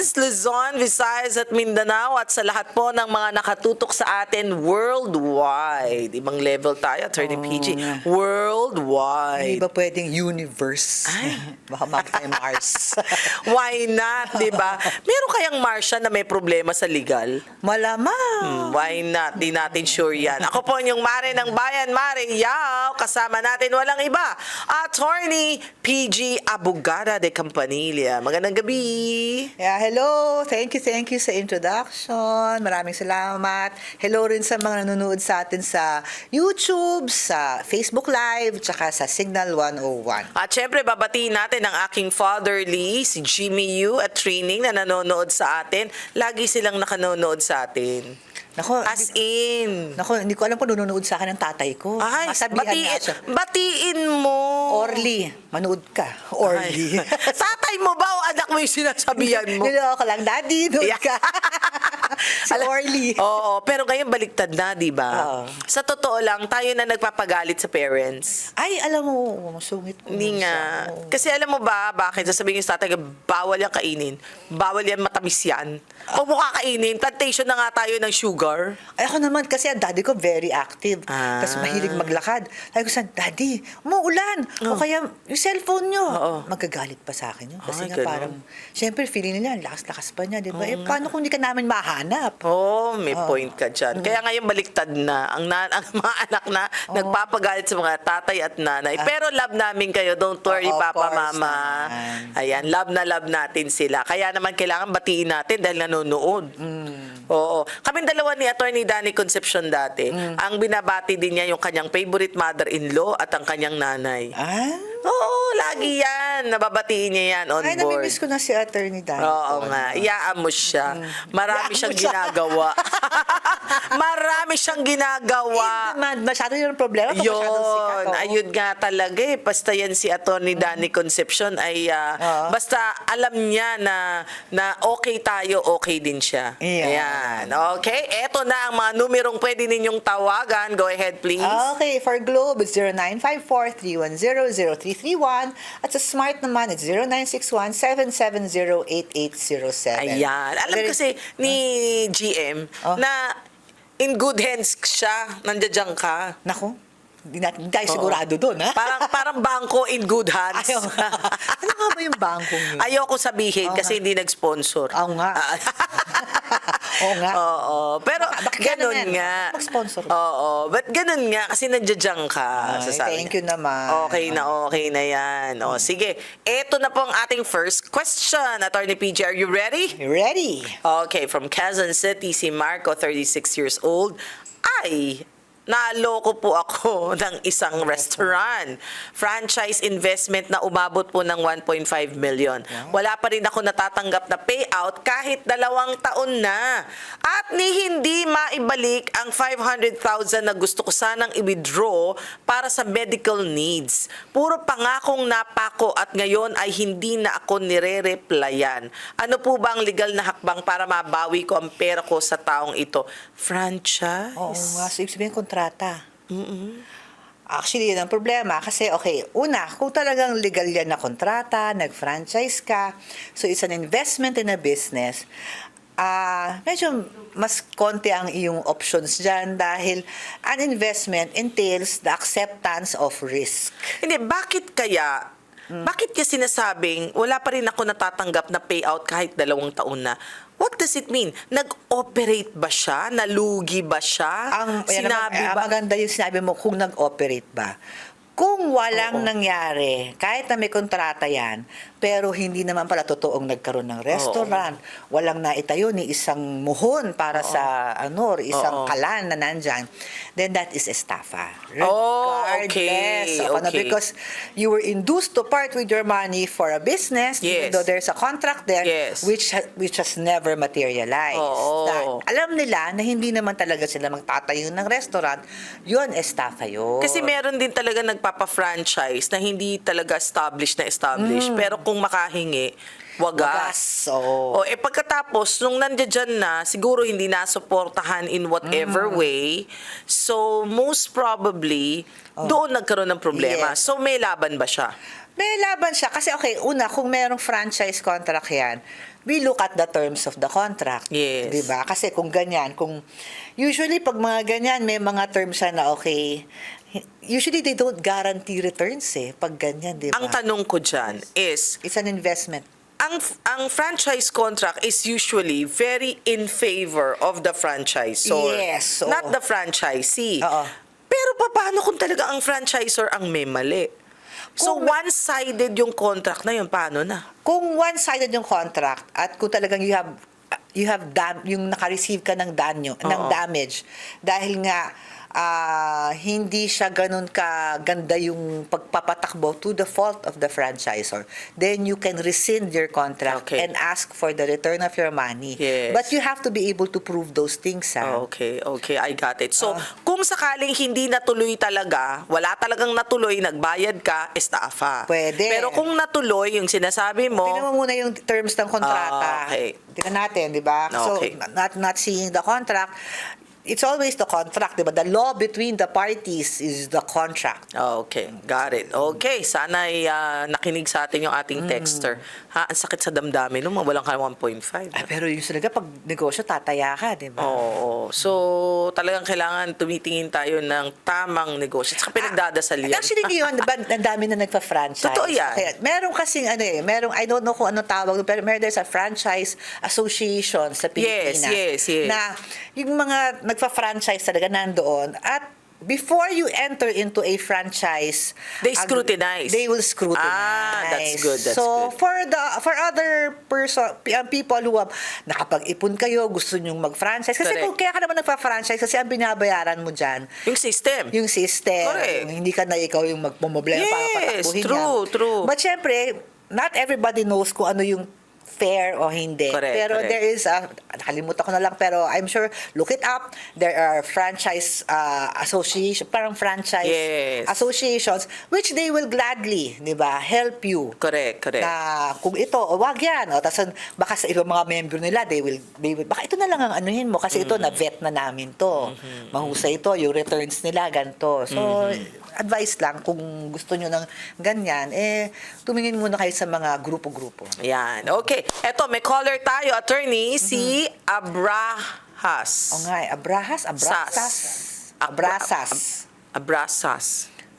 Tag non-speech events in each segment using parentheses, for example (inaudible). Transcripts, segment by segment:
Luzon, Visayas at Mindanao at sa lahat po ng mga nakatutok sa atin worldwide. Ibang level tayo, Attorney PG. Hindi Worldwide. ba pwedeng universe? (laughs) Baka makita Mars. (laughs) Why not, di ba? Meron kayang Martian na may problema sa legal? Malamang. Hmm, Why not? Di natin sure yan. Ako po yung Mare ng Bayan, Mare Yao. Kasama natin walang iba. Attorney PG Abogada de Campanilla. Magandang gabi. Yeah, hello. Thank you, thank you sa introduction. Maraming salamat. Hello rin sa mga nanonood sa atin sa YouTube, sa Facebook Live, tsaka sa Signal 101. At syempre, babatiin natin ang aking fatherly, si Jimmy Yu at Training na nanonood sa atin. Lagi silang nakanonood sa atin. Nako, As in. nako, hindi ko alam kung nanonood sa akin ng tatay ko. Ay, Masabihan batiin, siya. batiin mo. Orly, manood ka. Orly. Ay. (laughs) Tatay mo ba o anak mo yung sinasabihan mo? (laughs) Niloko lang, daddy, nood Yeah. ka. (laughs) si Alam- Orly. Oo, pero ngayon baliktad na, di ba? Oo. Sa totoo lang, tayo na nagpapagalit sa parents. Ay, alam mo, sungit ko. Hindi nga. Oo. Kasi alam mo ba, bakit? Sasabihin yung tatay, bawal yan kainin. Bawal yan matamis yan. Huwag mo kakainin. Plantation na nga tayo ng sugar. Ay, ako naman, kasi ang daddy ko very active. Ah. Tapos mahilig maglakad. Sabi ko sa daddy, umuulan. O kaya, yung cellphone nyo. Oo. Magagalit pa sa akin yun. Kasi Ay, nga ganun. parang, syempre, feeling nila, lakas-lakas pa niya, di ba? eh, paano kung hindi ka namin mahanap? Oo, oh, may point ka dyan. Kaya ngayon baliktad na. Ang, na, ang (laughs) mga anak na nagpapagalit sa mga tatay at nanay. Pero love namin kayo. Don't worry, Oo, of Papa, course Mama. naman. Ayan, love na love natin sila. Kaya naman kailangan batiin natin dahil nanonood. Oo. Kaming dalawa ni Attorney Danny Concepcion dati. Ang binabati din niya yung kanyang favorite mother-in-law at ang kanyang nanay. Ah? Oo, lagi yan. Nababatiin niya yan on Ay, board. namimiss ko na si Attorney Dan. Oo nga, iyaan mo siya. Marami Iyaan siyang siya. ginagawa. (laughs) Marami siyang ginagawa. Eh, masyado yung problema pag masyadong sikat. Yun, oo. ayun nga talaga eh. Basta yan si Attorney Danny Concepcion ay ah, Oo. basta alam niya na na okay tayo, okay din siya. Ayan. Ayan. Okay, eto na ang mga numerong pwede ninyong tawagan. Go ahead, please. Okay, for Globe, it's 0954-310-0331. At sa Smart naman, it's 0961-770-8807. Ayan. Alam Very- kasi ni GM Oh. na in good hands siya. Nandiyan ka. Naku, hindi natin tayo sigurado doon, ha? Parang parang bangko in good hands. Ayaw. ano nga ba yung bangkong yun? Ayoko sabihin Oo kasi nga. hindi nag-sponsor. Oo nga. (laughs) Oo nga. Oo. Pero baka ganun nga. Baka mag-sponsor. Oo. But ganun nga kasi nandiyan ka. Ay, sasabi thank niya. you naman. Okay na, okay na yan. O, sige. Ito na po ang ating first question. Attorney PG, are you ready? Ready? Okay, from Quezon City, si Marco, 36 years old, ay naloko po ako (laughs) ng isang restaurant. Franchise investment na umabot po ng 1.5 million. Wala pa rin ako natatanggap na payout kahit dalawang taon na. At ni hindi maibalik ang 500,000 na gusto ko sanang i-withdraw para sa medical needs. Puro pangakong napako at ngayon ay hindi na ako nire-replyan. Ano po ba ang legal na hakbang para mabawi ko ang pera ko sa taong ito? Franchise? Oo nga, so ibig sabihin kontrata. Actually, yun ang problema. Kasi, okay, una, kung talagang legal yan na kontrata, nag-franchise ka, so it's an investment in a business, ah medyo mas konti ang iyong options dyan dahil an investment entails the acceptance of risk. Hindi, bakit kaya, bakit niya sinasabing wala pa rin ako natatanggap na payout kahit dalawang taon na? What does it mean? Nag-operate ba siya? Nalugi ba siya? Ang Sinabi ah, ba? maganda yung sinabi mo kung nag-operate ba. Kung walang nangyari, kahit na may kontrata yan, pero hindi naman pala totoong nagkaroon ng restaurant, walang naitayo ni isang muhon para sa ano, or isang Oo. kalan na nandyan, then that is estafa. Oh, Regardless okay, of ano, okay. because you were induced to part with your money for a business, even Yes. though there's a contract there, Yes. which ha- which has never materialized. Oo. Na alam nila na hindi naman talaga sila magtatayo ng restaurant, yun, estafa yun. Kasi meron din talaga nagpapa-franchise na hindi talaga established na established. Pero kung makahingi, wagas. Mm. Wagas, oo. O, eh pagkatapos, nung nandiyan na, siguro hindi nasuportahan in whatever Mm. way. So, most probably, doon nagkaroon ng problema. Oh. Yes. So, may laban ba siya? May laban siya. Kasi okay, una, kung merong franchise contract yan, we look at the terms of the contract. Yes. Di ba? Kasi kung ganyan, kung usually pag mga ganyan, may mga terms siya na okay, usually they don't guarantee returns eh, pag ganyan, di ba? Ang tanong ko dyan is, It's an investment. ang ang franchise contract is usually very in favor of the franchisor. Yes, oo. Not the franchisee. Oo. Pero paano kung talaga ang franchisor ang may mali? So Kung- one-sided yung contract na yun, paano na? Kung one-sided yung contract at kung talagang you have you have dam, yung naka-receive ka ng danyo, ng Oo. damage dahil nga ah, hindi siya ganun ka ganda yung pagpapatakbo to the fault of the franchisor, then you can rescind your contract Okay. and ask for the return of your money. Yes. But you have to be able to prove those things. ah. Okay, okay, I got it. So, Ah. kung sakaling hindi natuloy talaga, wala talagang natuloy, nagbayad ka, estafa. Pwede. Pero kung natuloy, yung sinasabi mo, Tingnan mo muna yung terms ng kontrata. Ah, okay. Tingnan natin, di ba? Okay. So, not, not seeing the contract, it's always the contract, di ba? The law between the parties is the contract. Okay, got it. Okay, sana ay ah, nakinig sa atin yung Mm. ating texter. Ha, ang sakit sa damdamin nung mawalan ka ng 1.5. Ay, pero yung talaga, pag negosyo, tataya ka, di ba? Oo. So, talagang kailangan tumitingin tayo ng tamang negosyo. Saka pinagdadasal yan. Actually, ngayon, di ba, (laughs) ang dami na nagpa-franchise. Totoo yan. Kaya, meron kasing, ano eh, meron, I don't know kung ano tawag, pero meron there's a franchise association sa Pilipinas. yes, yes. Na, yung mga nagpa-franchise talaga nandoon, at before you enter into a franchise, They ag- scrutinize. They will scrutinize. Ah, that's good, that's so, good. for the for other person, uh, people who have nakapag-ipon kayo, gusto nyong mag-franchise. Kasi Correct. kung kaya ka naman nagpa-franchise, kasi ang binabayaran mo dyan, Yung system. yung system. Correct. Yung Hindi ka na ikaw yung magmomoblema para Yes, patakbuhin true, yan. true. But syempre, not everybody knows kung ano yung fair o hindi. Correct, pero correct. there is a, nakalimutan ko na lang, pero I'm sure, look it up. There are franchise uh, association, parang franchise Yes. associations, which they will gladly, di ba, help you Correct, correct. na kung ito, o wag yan. O, tapos baka sa ibang mga member nila, they will, they will, baka ito na lang ang anuhin mo kasi ito, na-vet na namin to. Mahusay ito, yung returns nila, ganito. So, advice lang, kung gusto nyo ng ganyan, eh, tumingin muna kayo sa mga grupo-grupo. Yan. Okay. Eto, may caller tayo, attorney, si Abrahas. O nga, eh, abrahas, abrasas. Sas. Abrasas. Abrasas.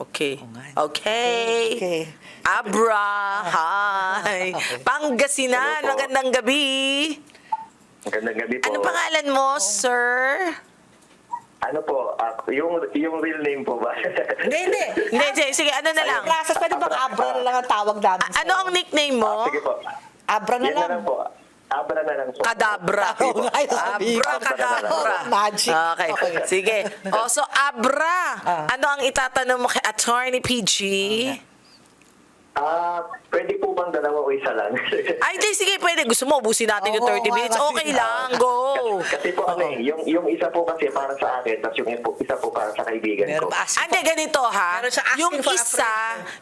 Okay. Oo nga. Okay. Okay. Abra. Hi. (laughs) Pangasinan. Magandang gabi. Magandang gabi po. Ano pangalan mo, sir? Ano po, ah, yung, yung real name po ba? Hindi, hindi. (laughs) Hindi, sige, sige, ano na lang? Abrasas, pwede bang abra na lang ang tawag namin? A- ano ang nickname mo? Ah, sige po. Abra na Yan na lang. lang po. Abra na lang po. Kadabra. Oo nga, yung sabihin ko. Abra, kadabra. Magic. Okay. Okay. Sige. (laughs) O, so, Abra. Ah. Ano ang itatanong mo kay Attorney PG? Ah, pwede bang dalawa o isa lang? (laughs) Ay, di, sige, pwede. Gusto mo, ubusin natin yung Oo, 30 minutes. kasi- Okay lang, go. (laughs) Kasi po ano eh, yung, yung isa po kasi para sa akin, tapos yung isa po para sa kaibigan Meron ko. ba asking Ande, ganito ha. Meron siya asking Yung for a isa,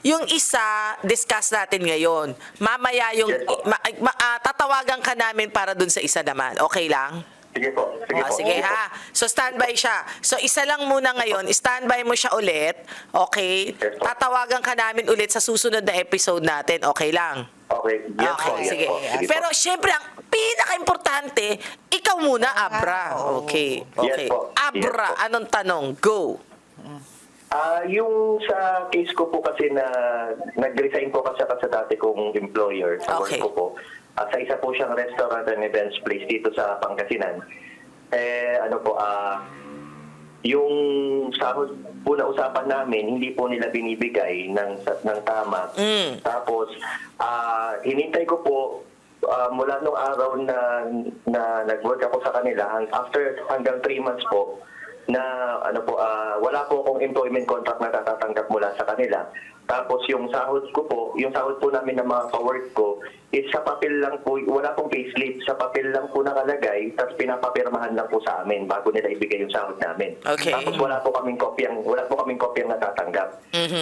yung isa, discuss natin ngayon. Mamaya yung, Yes po. ma- ma- ah, tatawagan ka namin para dun sa isa naman. Okay lang? Sige po, sige Ah, po. sige ha. So standby siya. So isa lang muna ngayon, standby mo siya ulit. Okay? Yes po. Tatawagan ka namin ulit sa susunod na episode natin. Okay lang? Okay, yes po, Okay, yes sige. po. Sige po. Pero syempre, ang pinaka-importante, ikaw muna, Abra. Okay. Okay. Yes po. Abra, Yes po. anong tanong? Go. Ah, yung sa case ko po kasi na nag-resign po kasi ako sa dati kong employer sa Okay. work ko po. Ah, sa isa po siyang restaurant and events place dito sa Pangasinan. Eh, ano po, ah, yung sahod po na usapan namin, hindi po nila binibigay ng, ng tama. Mm. Tapos, ah hinintay ko po ah, mula nung araw na, na nag-work ako sa kanila, hang- after hanggang 3 months po, na ano po, ah, wala po akong employment contract na natatanggap mula sa kanila. Tapos yung sahod ko po, yung sahod po namin ng mga ka-work ko, is sa papel lang po, wala pong payslip, sa papel lang po nakalagay, tapos pinapapirmahan lang po sa amin bago nila ibigay yung sahod namin. Okay. Tapos wala po kaming kopyang, wala po kaming kopyang natatanggap.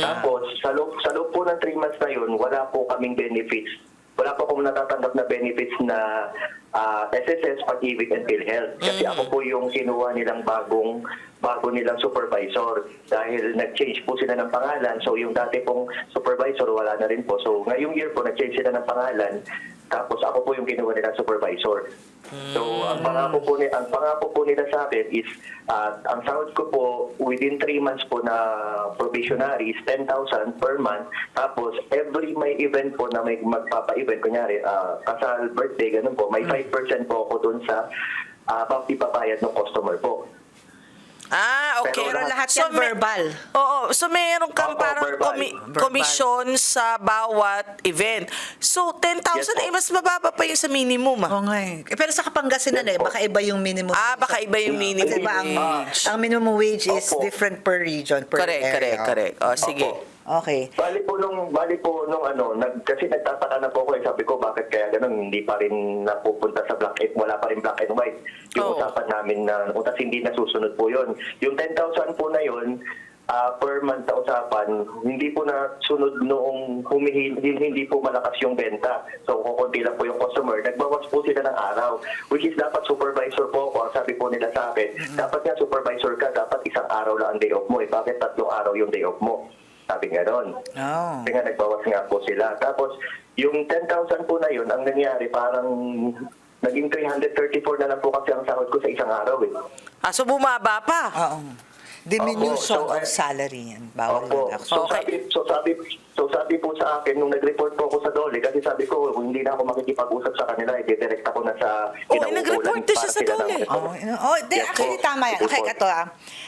Tapos sa loob, sa loob po ng 3 months na yun, wala po kaming benefits. Wala po akong natatanggap na benefits na ah, SSS, pag-ibig, and PhilHealth. Kasi ako po yung kinuha nilang bagong bago nilang supervisor dahil nag-change po sila ng pangalan. So yung dati pong supervisor wala na rin po. So ngayong year po nag-change sila ng pangalan. Tapos ako po yung kinuha nilang supervisor. So ang pangako po ni ang pangako po nila sa akin is ah, ang sahod ko po within 3 months po na probationary is 10,000 per month. Tapos every may event po na may magpapa-event kunyari ah, kasal, birthday ganun po, may 5% po ako dun sa uh, ipabayad ng customer po. Ah, okay. Pero lahat yan may- verbal. Oo. So, meron kang Oo, parang verbal. komi- komisyon sa bawat event. So, 10,000 Yes, eh, mas mababa pa yung sa minimum ah. Oo nga eh. Pero sa Kapangasinan Yes, eh, baka iba yung minimum. Ah, baka iba yung minimum Kasi ba ang, wage. ang minimum wage is Opo. different per region, per Correct, area. correct, correct. O, sige. Opo. Okay. Bali po nung bali po nung ano, nag, kasi nagtataka na po ako eh, sabi ko bakit kaya ganun hindi pa rin napupunta sa black and wala pa rin black and white. Yung usapan namin na utas hindi nasusunod po 'yon. Yung 10,000 po na 'yon, ah, per month na usapan, hindi po na sunod noong humihi, hindi, po malakas yung benta. So kukunti lang po yung customer. Nagbawas po sila ng araw. Which is dapat supervisor po ako. Ang sabi po nila sa akin, dapat nga supervisor ka, dapat isang araw lang ang day off mo. Eh, bakit tatlong araw yung day off mo? Sabi nga doon. Oh. Kasi nga nagbawas nga po sila. Tapos, yung 10,000 po na yun, ang nangyari, parang naging 334 na lang po kasi ang sahod ko sa isang araw eh. Ah, so bumaba pa. Oo. Diminution Opo, so, of eh, salary yan. Bawal Opo. yun. So, Okay. sabi, so, sabi, so sabi po sa akin, nung nag-report po ako sa Dole, kasi sabi ko, kung hindi na ako makikipag-usap sa kanila, i-direct ako na sa Oh, kinauukulan nag-report din siya sa Dole. ng- Oh, oh, de, Yes actually po. tama yan. Okay, ito ah.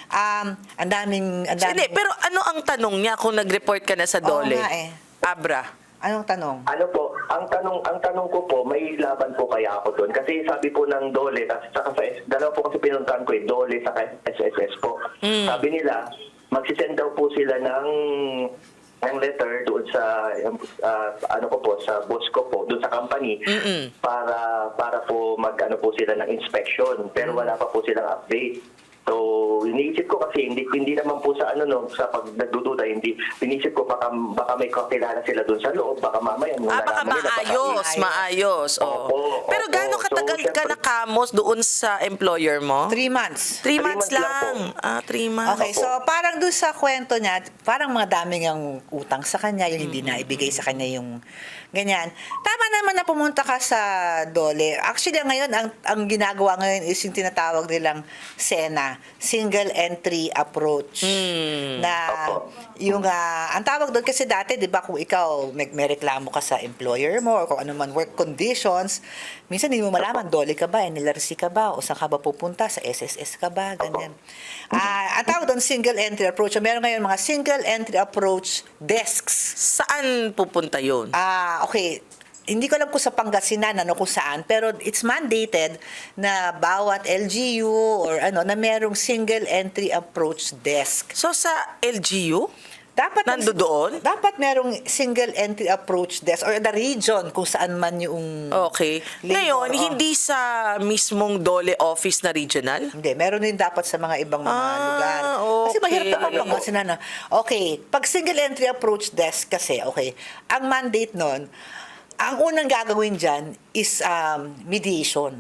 Um, ang daming, ang daming. Hindi, pero ano ang tanong niya kung nag-report ka na sa Oo Dole? nga eh. Abra. Anong tanong? Ano po, ang tanong ang tanong ko po, may laban po kaya ako doon? Kasi sabi po ng Dole, at saka sa, dalawa po kasi pinuntahan ko eh, Dole sa SSS po. Sabi nila, magsisend daw po sila ng ng letter doon sa ah, ano ko po sa boss ko po doon sa company para para po mag ano po sila ng inspection. Pero wala pa po silang update So, iniisip ko kasi hindi hindi naman po sa ano no, sa pag nagdududa, hindi iniisip ko baka baka may kakilala sila doon sa loob, baka mamaya nung Ah, baka nalaman nila, baka- maayos, maayos. Oo. Opo, Pero opo. gaano katagal So, ka syempre- nakamos doon sa employer mo? Three months. Three Three months months lang lang. Ah, three months. Okay, so parang doon sa kwento niya, parang mga daming ang utang sa kanya, yung hindi na ibigay sa kanya yung ganyan. Tama naman na pumunta ka sa Dole. Actually, ngayon, ang, ang ginagawa ngayon is yung tinatawag nilang SENA, Single Entry Approach. Na Opo. yung, ah, ang tawag doon kasi dati, di ba, kung ikaw may, may reklamo ka sa employer mo or kung ano man work conditions, minsan hindi mo malaman, Dole ka ba, NLRC ka ba, o saan ka ba pupunta, sa SSS ka ba, ganyan. Ah, ang tawag doon, single entry approach. So, meron ngayon mga single entry approach desks. Saan pupunta yun? Ah, okay. Hindi ko alam kung sa Pangasinan ano kung saan, pero it's mandated na bawat LGU or ano na merong single entry approach desk. So, sa LGU? Dapat Nandoon? Dapat merong single entry approach desk or the region kung saan man yung Okay. Labor, Ngayon, oh. hindi sa mismong Dole office na regional? Hindi, meron din dapat sa mga ibang mga Ah, lugar. Kasi okay. mahirap naman Pangasinan na. Okay, pag single entry approach desk kasi, okay, ang mandate nun, ang unang gagawin dyan is um, mediation.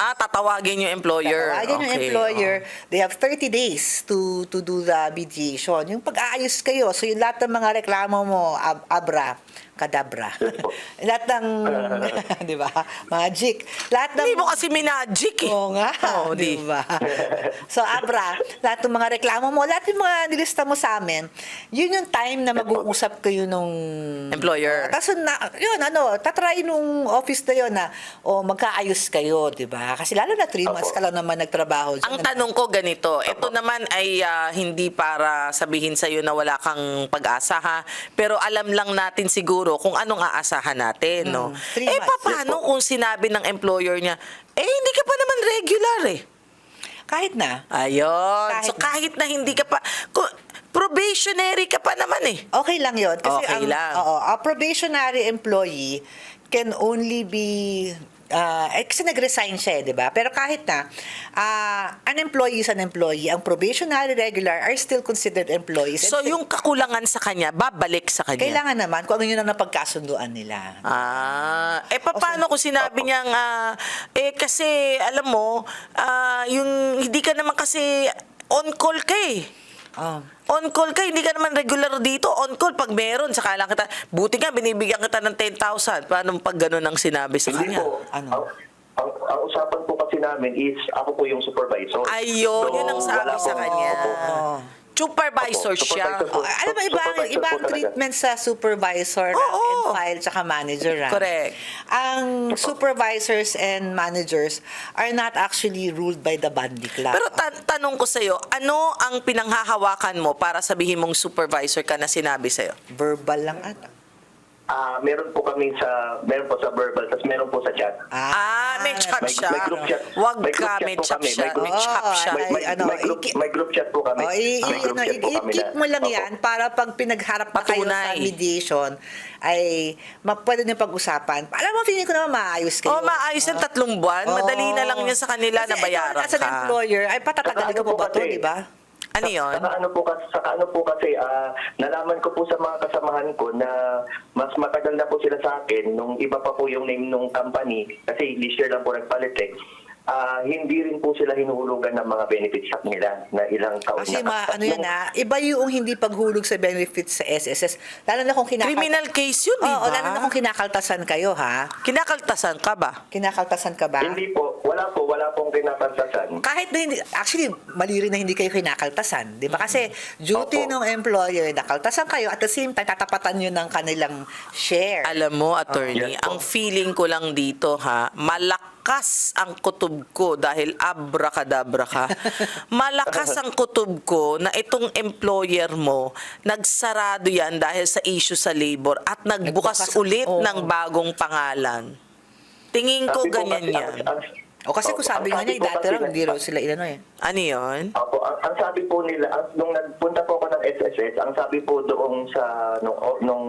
Ah, tatawagin yung employer. Yung Okay, employer, they have 30 days to to do the mediation. Yung pag-aayos kayo, so yung lahat ng mga reklamo mo, ab- abra, kadabra. (laughs) Lahat ng, (laughs) di ba? Magic. Lahat ng... Hindi mo kasi minagic eh. Oo nga, Oo, di ba? so, Abra, lahat ng mga reklamo mo, lahat ng mga nilista mo sa amin, yun yung time na mag-uusap kayo nung... Employer. Kaso na, yun, ano, tatry nung office na yun na, o magkaayos kayo, di ba? Kasi lalo na three months ka lang naman nagtrabaho. dyan. Ang tanong ko ganito, ito naman ay ah, hindi para sabihin sa iyo na wala kang pag-asa ha, pero alam lang natin siguro kung anong aasahan natin, no? Mm, three Eh months. paano kung sinabi ng employer niya, eh hindi ka pa naman regular eh. Kahit na. Ayun. Kahit so kahit na hindi ka pa ku- probationary ka pa naman eh. Okay lang yun. Kasi Okay ang, lang. Oo, a probationary employee can only be ah, eh, kasi nag-resign siya, eh, di ba? Pero kahit na, ah, an employee is an employee, ang probationary regular are still considered employees. So And yung kakulangan sa kanya, babalik sa kanya. Kailangan naman kung ano yun ang napagkasunduan nila. Ah, eh paano kung sinabi niyang ah, eh kasi alam mo, ah, yung hindi ka naman kasi on call ka eh. Oh. On call ka, hindi ka naman regular dito. On call pag meron, saka lang kita. Buti nga binibigyan kita ng 10,000. Paano pag ganun ang sinabi sa Hindi kanya? po. Ano? Ang, ang, ang usapan po kasi namin is ako po yung supervisor. Ayun, yun ang sabi sa kanya. Opo. Oh. Supervisor Opo, siya. supervisor po. Oh, alam mo, iba, Supervisor iba po ang talaga. treatment sa supervisor Oo. and file tsaka manager. ah. Correct. Ang supervisors and managers are not actually ruled by the Bandi Club. Pero ta- tanong ko sa'yo, ano ang pinanghahawakan mo para sabihin mong supervisor ka na sinabi sa'yo? Verbal lang ata. Ah, meron po kami sa meron po sa verbal tapos meron po sa chat. Ah, may chat May- siya. may group chat. Wag May group ka, chat may po chat kami. siya. May group- May chat Oh, siya. May, may, ano, may, group, i- may group chat po kami. Oh, i- May i- group ano, chat po i- kami i-keep na- mo lang Opo. yan para pag pinagharap na kayo sa Patunay. mediation, ay ma- pwede niyo pag-usapan. Alam mo, feeling ko naman maayos kayo. Oh, maayos yung tatlong buwan. Madali na lang niya sa kanila Kasi na bayaran ikaw, as an ka. employer, ay patatagalin ko Saka ano po ba po to, kasi, di ba? Ano yun? Saka ano po kasi, saka ano po kasi ah, nalaman ko po sa mga kasamahan ko na mas matagal na po sila sa akin nung iba pa po yung name nung company kasi this year lang po nagpalit eh. Ah, hindi rin po sila hinuhulugan ng mga benefits sa nila na ilang taon Kasi na. ma, ano yan ah, iba yung hindi paghulog sa benefits sa SSS. Lalo na kung kinakaltasan. Criminal case yun, di Oo, ba? lalo na kung kinakaltasan kayo, ha? Kinakaltasan ka ba? Kinakaltasan ka ba? Hindi po, wala po, wala pong kinapansasan. kahit na hindi, actually, mali rin na hindi kayo kinakaltasan. Di ba? Kasi duty Opo. ng employer, nakaltasan kayo, at the same time, tatapatan nyo ng kanilang share. Alam mo, attorney, Yes po. ang feeling ko lang dito, ha, malakas ang kutob ko dahil abracadabra ka. (laughs) malakas ang kutob ko na itong employer mo, nagsarado yan dahil sa issue sa labor at nagbukas, Nagbukas, ulit oo. ng bagong pangalan. Tingin ko Sabi ganyan kasi- yan. ang- ang- o kasi kung sabi nga niya, po dati na- hindi raw sila inano eh. Ano yun? Opo, ang, ang sabi po nila, ang, nung nagpunta po ako ng SSS, ang sabi po doon sa, nung, nung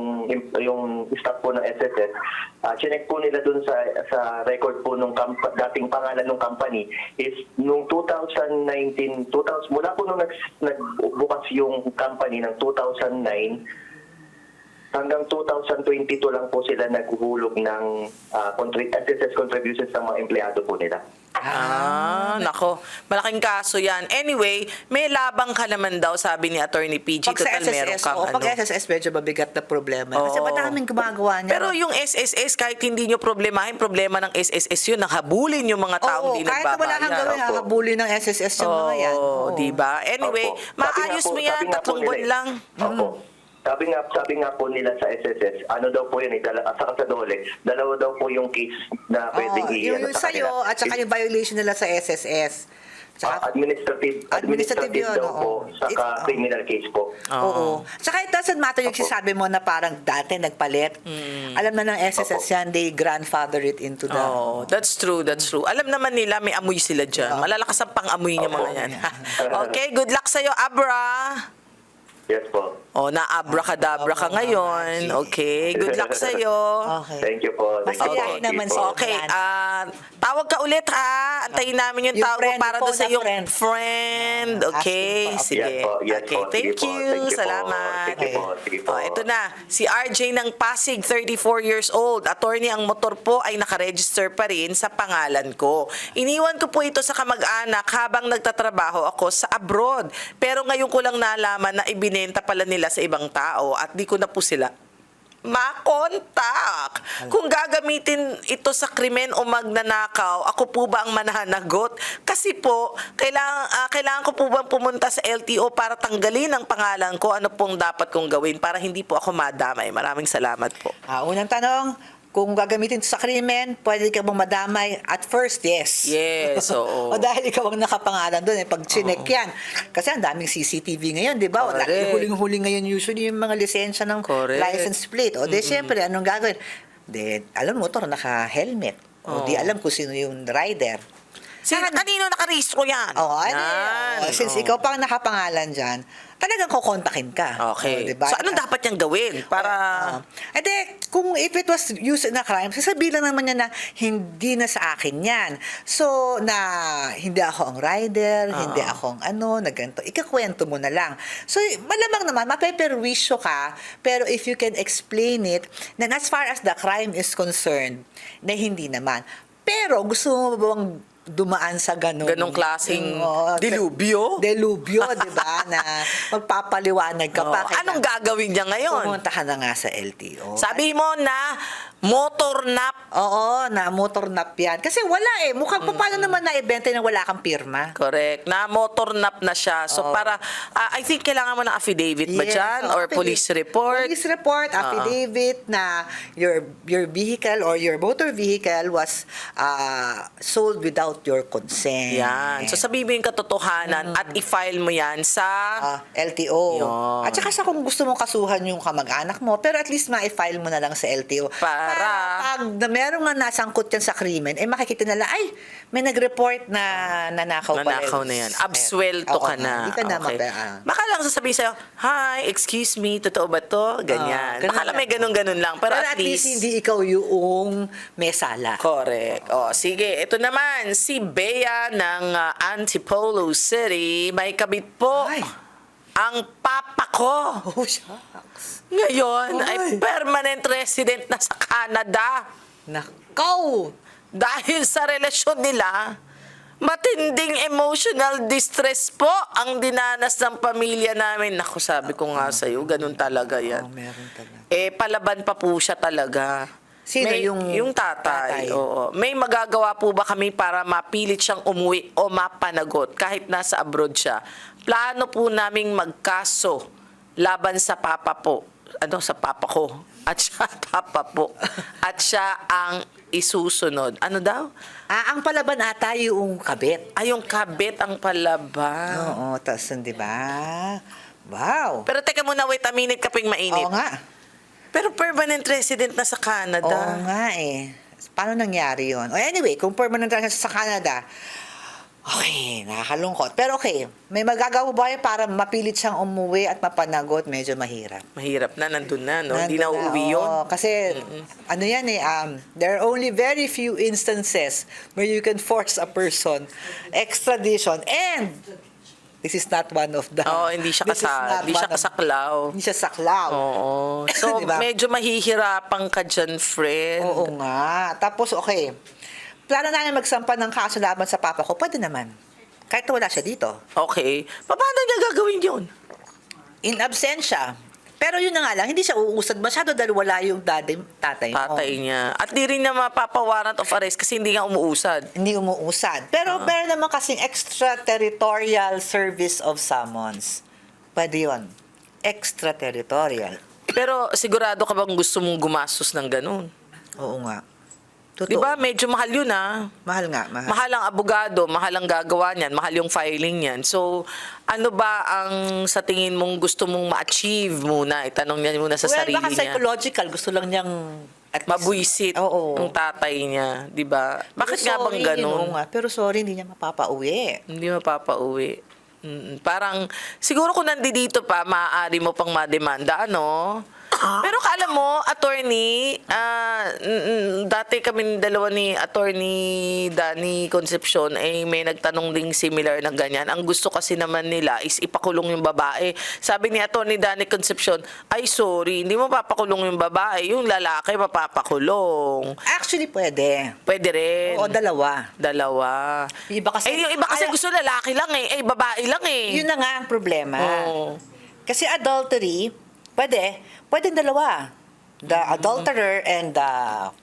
yung staff po ng SSS, uh, chinek po nila doon sa sa record po nung kamp- dating pangalan ng company is nung 2019, 2000, mula po nung nag, nagbukas yung company ng 2009, hanggang 2022 lang po sila naghuhulog ng uh, contrib- SSS contributions ng mga empleyado po nila. Ah, nako. Malaking kaso yan. Anyway, may labang ka naman daw, sabi ni Attorney PG. Pag sa Total meron SSS, kang oo, ano. pag SSS, medyo mabigat na problema. Kasi Oo. madaming gumagawa niya. Pero yung SSS, kahit hindi nyo problemahin, problema ng SSS yun, nakahabulin yung mga taong di kahit na wala kang gawin, nagbabayad. Opo. hakabuli ng SSS yung mga yan. Oo, Oo. di ba? Anyway, Opo. Sabi maayos po- mo yan, sabi nga po tatlong nila buwan eh. lang. Opo. Sabi nga, sabi nga po nila sa SSS, ano daw po yun, eh, dala, saka sa dole, dalawa daw po yung case na pwedeng Oo, i- yung, ano yung sa sa'yo, at saka yung violation nila sa SSS. Ah, Tsaka, administrative, Administrative administrative, yun, daw oo. po, saka It- oo. criminal case po. Oo. Tsaka it doesn't matter yung sinasabi mo na parang dati nagpalit. Alam na ng SSS Opo. yan, they grandfather it into the... Oh, that's true, that's true. Alam naman nila may amoy sila dyan. Malalakas ang pang-amoy niya mga yan. (laughs) okay, good luck sa'yo, Abra. Yes po. Oh, na-abra-kadabra ka Oo, ngayon. Okay, good luck sa'yo. Okay. Thank you po. Thank you Masayahin po. naman po. siya. Okay, ah tawag ka ulit ha. Antayin namin yung, Yung tawag mo friend, para phone doon sa na yung friend. friend. Okay, Asking sige. Yes po, yes okay, po. thank po, you. thank you po. Salamat. Sige po, sige po. Oh, ito na, si RJ ng Pasig, 34 years old. Attorney, ang motor po ay nakaregister pa rin sa pangalan ko. Iniwan ko po ito sa kamag-anak habang nagtatrabaho ako sa abroad. Pero ngayon ko lang nalaman na ibinenta pala nila sa ibang tao at di ko na po sila makontak. Kung gagamitin ito sa krimen o magnanakaw, ako po ba ang mananagot? Kasi po, kailangan, ah, kailangan ko po bang pumunta sa LTO para tanggalin ang pangalan ko? Ano pong dapat kong gawin para hindi po ako madamay? Maraming salamat po. Ah, unang tanong, kung gagamitin sa krimen, pwede ka bang madamay? At first, yes. Yes, (laughs) oo. o dahil ikaw ang nakapangalan doon, eh, pag chinek yan. Kasi ang daming CCTV ngayon, di ba? Wala, Correct. huling-huli ngayon usually yung mga lisensya ng Correct. license plate. O di, syempre, anong gagawin? Di, alam mo, motor, naka-helmet. O di, alam kung sino yung rider. Sino, kanino nakarehistro yan? Oo, ano Yan? Since oo. ikaw pa ang nakapangalan dyan, talagang kukontakin ka. Okay. O, diba? So, anong dapat niyang gawin? Para... Uh, edi, kung if it was used in a crime, sasabihin lang naman niya na hindi na sa akin yan. So, na hindi ako ang rider, hindi ako ang ano, na ganito. Ikakwento mo na lang. So, malamang naman, mapeperwisyo ka, pero if you can explain it, then as far as the crime is concerned, na hindi naman. Pero, gusto mo ba bang dumaan sa ganun. Ganong klaseng Oo, dilubyo? Delubyo, di ba? Na magpapaliwanag ka pa. (laughs) Oo. Anong gagawin niya ngayon? Pumunta ka na nga sa LTO. Sabi mo na motor nap. Oo, na motor nap yan. Kasi wala eh. Mukhang pa paano naman na-ibenta na wala kang pirma? Correct. Na motor nap na siya. So Oo. para, ah, I think kailangan mo ng affidavit ba Yes, dyan? oo, Or affidavit. police report? Police report, affidavit na your your vehicle or your motor vehicle was uh, sold without your consent. Yan. So sabihin mo yung katotohanan at i-file mo yan sa... Ah, LTO. Yun. At saka sa kung gusto mong kasuhan yung kamag-anak mo, pero at least ma-file mo na lang sa LTO. Para- pag na meron nga nasangkot yan sa krimen, eh makikita nila, ay, may nag-report na nanakaw pala. Nanakaw na yan. Absuelto ka na. Hindi ka na Okay. ah. Baka lang sasabihin sa'yo, Hi, excuse me, totoo ba to? Ganyan. Ah, Baka lang may ganun-ganun lang. Pero, Pero, at, least, hindi ikaw yung may sala. Correct. O, sige. Ito naman, si Bea ng ah, Antipolo City. May kabit po Ay. Ang papa ko. Oh, shucks. Ngayon ay Ay. permanent resident na sa Canada. Nakaw! Dahil sa relasyon nila, matinding emotional distress po ang dinanas ng pamilya namin. Naku, sabi ko nga sa'yo, ganun talaga Oh, yan. meron talaga. Eh, palaban pa po siya talaga. Sino May- yung Yung tatay. tatay? Oo. May magagawa po ba kami para mapilit siyang umuwi o mapanagot kahit nasa abroad siya? Plano po naming magkaso laban sa papa po. Ano, sa papa ko. At siya, (laughs) papa po. At siya ang isusunod. Ano daw? Ah, ang palaban ata yung kabit. Ay, yung kabit ang palaban. Oo, tas di ba? Wow. Pero teka muna, wait a minute kaping mainit. Oo nga. Pero permanent resident na sa Canada. Oo nga eh. Paano nangyari yon? O anyway, kung permanent ka sa Canada, okay, nakakalungkot. Pero okay, may magagawa ba para mapilit siyang umuwi at mapanagot? Medyo mahirap. Mahirap na, nandun na, no? Hindi na uuwi yun. oo. kasi, ano yan eh, um, there are only very few instances where you can force a person extradition and this is not one of them. Oo, hindi siya This is kasa, hindi siya one of- kasaklaw. Hindi siya saklaw. Oo. (laughs) So, Diba? medyo mahihirapan ka dyan, friend. Oo nga. Tapos, okay. Plano namin magsampa ng kaso laban sa papa ko. Pwede naman. Kahit wala siya dito. Okay. Paano niya gagawin yun? In absentia. Pero yun na nga lang, hindi siya uusad masyado dahil wala yung daddy, tatay mo. Tatay niya. At di rin na mapapawarrant of arrest kasi hindi nga umuusad. Hindi umuusad. Pero meron naman kasing extraterritorial service of summons. Pwede yun. Extraterritorial. Pero sigurado ka bang gusto mong gumastos ng ganun? Oo nga. Totoo. Di ba? Medyo mahal yun, ah. Mahal nga, mahal. Mahal ang abogado, mahal ang gagawa niyan, mahal yung filing niyan. So, ano ba ang sa tingin mong gusto mong ma-achieve muna? Itanong niya muna sa well, sarili baka niya. psychological. Gusto lang niyang at Mabuisit Oo. yung tatay niya, di ba? Bakit nga bang ganun? nga. Pero sorry, hindi niya mapapauwi. Hindi mapapauwi. Mm, parang, siguro kung nandito pa, maaari mo pang mademanda, ano? Pero kala mo, attorney, ah, dati kami dalawa ni attorney Danny Concepcion, eh, may nagtanong ding similar na ganyan. Ang gusto kasi naman nila is ipakulong yung babae. Sabi ni attorney Danny Concepcion, ay sorry, hindi mo papakulong yung babae, yung lalaki mapapakulong. Actually, pwede. Pwede rin. Oo, dalawa. Dalawa. Yung iba kasi- eh, yung iba kasi Ay- gusto lalaki lang eh. Eh, babae lang eh. Yun na nga ang problema. Oo. Kasi adultery, pwede. Pwede dalawa. The adulterer and the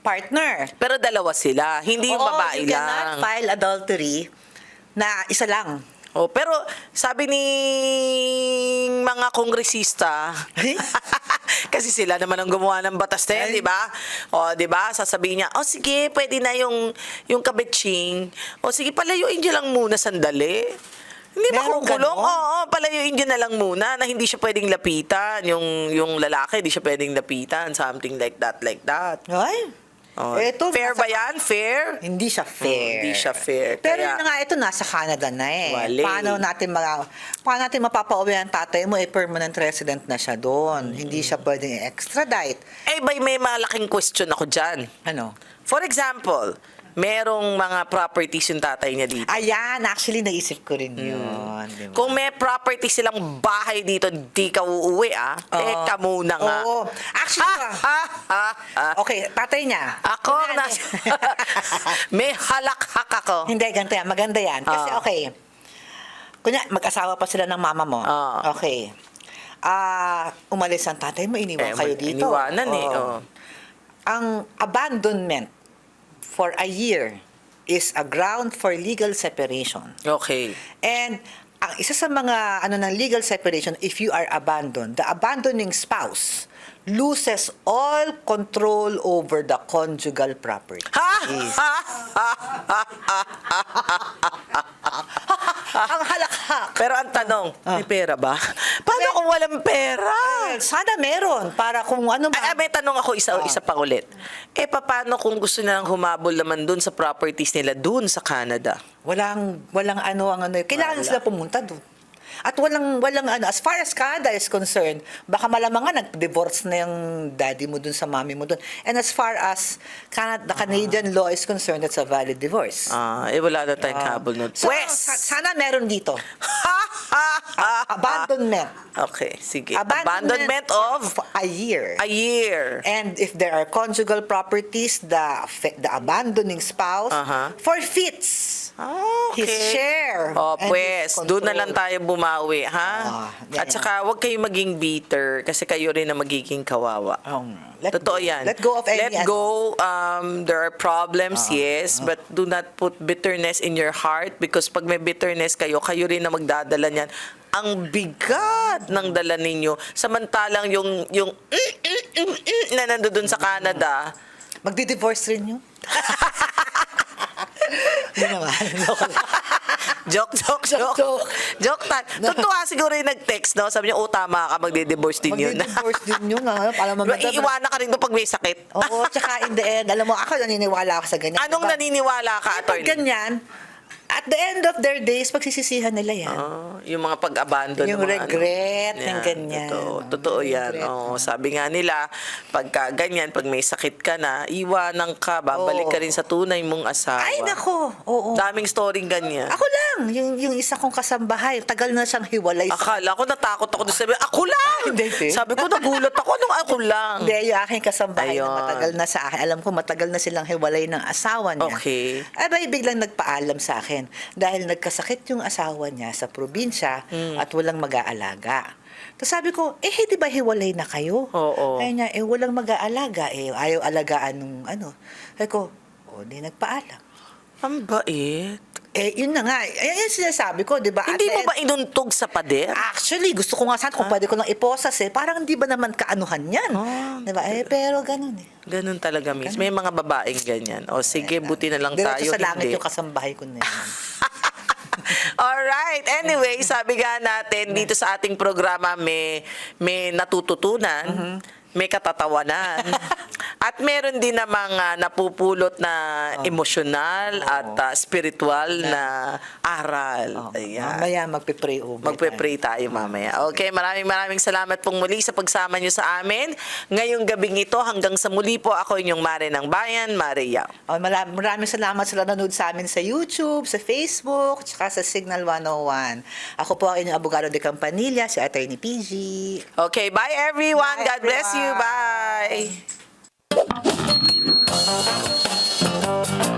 partner. Pero dalawa sila, hindi yung Oo, babae you cannot lang. file adultery na isa lang. Oh, pero sabi ni mga kongresista, (laughs) kasi sila naman ang gumawa ng batas na yan, Ay. di ba? O, di ba? Sasabihin niya, oh sige, pwede na yung, yung kabetsing. O sige, palayuin niyo lang muna sandali. Hindi ba Meron kukulong? ganon? Oo, palayuin niyo na lang muna na hindi siya pwedeng lapitan. Yung, yung lalaki, hindi siya pwedeng lapitan. Something like that, like that. Ay. Oh, Eto, fair nasa- ba yan? Fair? Hindi siya fair. Hindi siya fair. Pero Kaya- yun nga, ito nasa Canada na eh. Wali. Paano natin mga, paano natin mapapauwi ang tatay mo eh permanent resident na siya doon. Hindi siya pwedeng i-extradite. Eh, may, may malaking question ako dyan. Ano? For example, merong mga properties yung tatay niya dito. Ayan, actually naisip ko rin yun. di ba? Kung may property silang bahay dito, di ka uuwi ah. Eh, Oo. ka muna nga. Oo. Actually, Ha, ha, ha, ha. okay, tatay niya. Ako, Kunyari- nas, (laughs) may halakhak ako. Hindi, ganito yan. Maganda yan. Kasi Ah. okay, kunya mag-asawa pa sila ng mama mo. Ah. Okay. Ah, umalis ang tatay mo, Eh, iniwan kayo mag- dito. iniwanan eh, Oo. oh. Ang abandonment for a year is a ground for legal separation. Okay. And ang isa sa mga ano ng legal separation, if you are abandoned, the abandoning spouse loses all control over the conjugal property. Ha? Ha? Ha? Ha? Ang halakhak. Pero ang tanong, may pera ba? Paano kung walang pera? Sana meron para kung ano Ay, ay, ba. may tanong ako isa, isa pa ulit. Eh, paano kung gusto nilang humabol naman dun sa properties nila dun sa Canada? Walang walang ano ang ano. Kailangan sila pumunta doon. At walang walang ano as far as Canada is concerned, baka malamang nga nag-divorce na yung daddy mo dun sa mommy mo dun. And as far as Canada, the Canadian law is concerned, that's a valid divorce. Ah, eh wala na tayong habol nun. So, Pwes! sa- sana meron dito. (laughs) Abandonment. Okay, sige. Abandonment, of a year. a year. And if there are conjugal properties, the the abandoning spouse Aha. forfeits Ah, okay. his share. Oh, and pues, doon na control. lang tayo bumawi, ha? Ah, yan, At saka, huwag kayong maging bitter kasi kayo rin na magiging kawawa. Um, let Totoo go. yan. Let go of any Let ano. go. Um, there are problems, yes, but do not put bitterness in your heart because pag may bitterness kayo, kayo rin na magdadala niyan. Ang bigat ng dala ninyo. Samantalang yung, yung mm, mm, mm, mm, na nandoon sa Canada, Magdi-divorce rin yun? (laughs) Hindi naman. (laughs) Joke. Joke, joke, joke. Joke. Time. Totoo siguro yung nag-text, no? Sabi niya, oh, tama ka, magdi-divorce din yun. Magdi-divorce din yun. ah, (laughs) Para mamadala. Iiwanan ka rin doon pag may sakit. Oo, tsaka in the end, alam mo, ako naniniwala ako sa ganyan. Anong Diba? naniniwala ka, Pag attorney? ganyan, at the end of their days, pagsisisihan nila yan. Oh, yung mga pag-abandon. Yung ng mga regret, ano. yung ganyan. Totoo, totoo yan. Regret. Oh, sabi nga nila, pagka ganyan, pag may sakit ka na, iwanan ka, babalik Oo. ka rin sa tunay mong asawa. Ay, nako. Oo. Daming storyng ganyan. Ako lang, yung, yung isa kong kasambahay, tagal na siyang hiwalay Akala ko natakot ako sabi, ako lang! Sabi ko, nagulat ako nung ako lang. Hindi, yung aking kasambahay Ayun. na matagal na sa akin. Alam ko, matagal na silang hiwalay ng asawa niya. Okay. Abay, biglang nagpaalam sa akin. Dahil nagkasakit yung asawa niya sa probinsya Hmm. at walang mag-aalaga. Tapos sabi ko, eh, di ba hiwalay na kayo? Oo. Kaya niya, eh, walang mag-aalaga. Eh, ayaw alagaan nung ano. Sabi ko, o, di nagpaalam. Ang bait. Eh, yun na nga. Ayan yung sinasabi ko, di ba? At Hindi the mo end- ba inuntog sa pader? Actually, gusto ko nga sana kung pwede ko lang iposas eh. Parang hindi ba naman kaanuhan yan? Ah. Di ba? Eh, pero ganun eh. Ganun talaga, miss. May mga babaeng ganyan. O sige, buti na lang Diretso tayo. sa langit hindi. yung kasambahay ko na yan. (laughs) Alright. Anyway, sabi nga natin dito sa ating programa may may natututunan, Mm-hmm. May katatawanan. (laughs) at meron din namang ah, napupulot na emosyonal at ah, spiritual na aral. Oh, Ayan. mamaya magpe-pray over. Magpe-pray tayo mamaya. Okay, maraming maraming salamat pong muli sa pagsama niyo sa amin. Ngayong gabing ito, hanggang sa muli po, ako inyong Mare ng Bayan, Maria. Oh, maraming, salamat sa nanonood sa amin sa YouTube, sa Facebook, tsaka sa Signal 101. Ako po ang inyong abogado de Campanilla, si Attorney PG. Okay, bye everyone. Bye, God bless you. Everyone. Bye.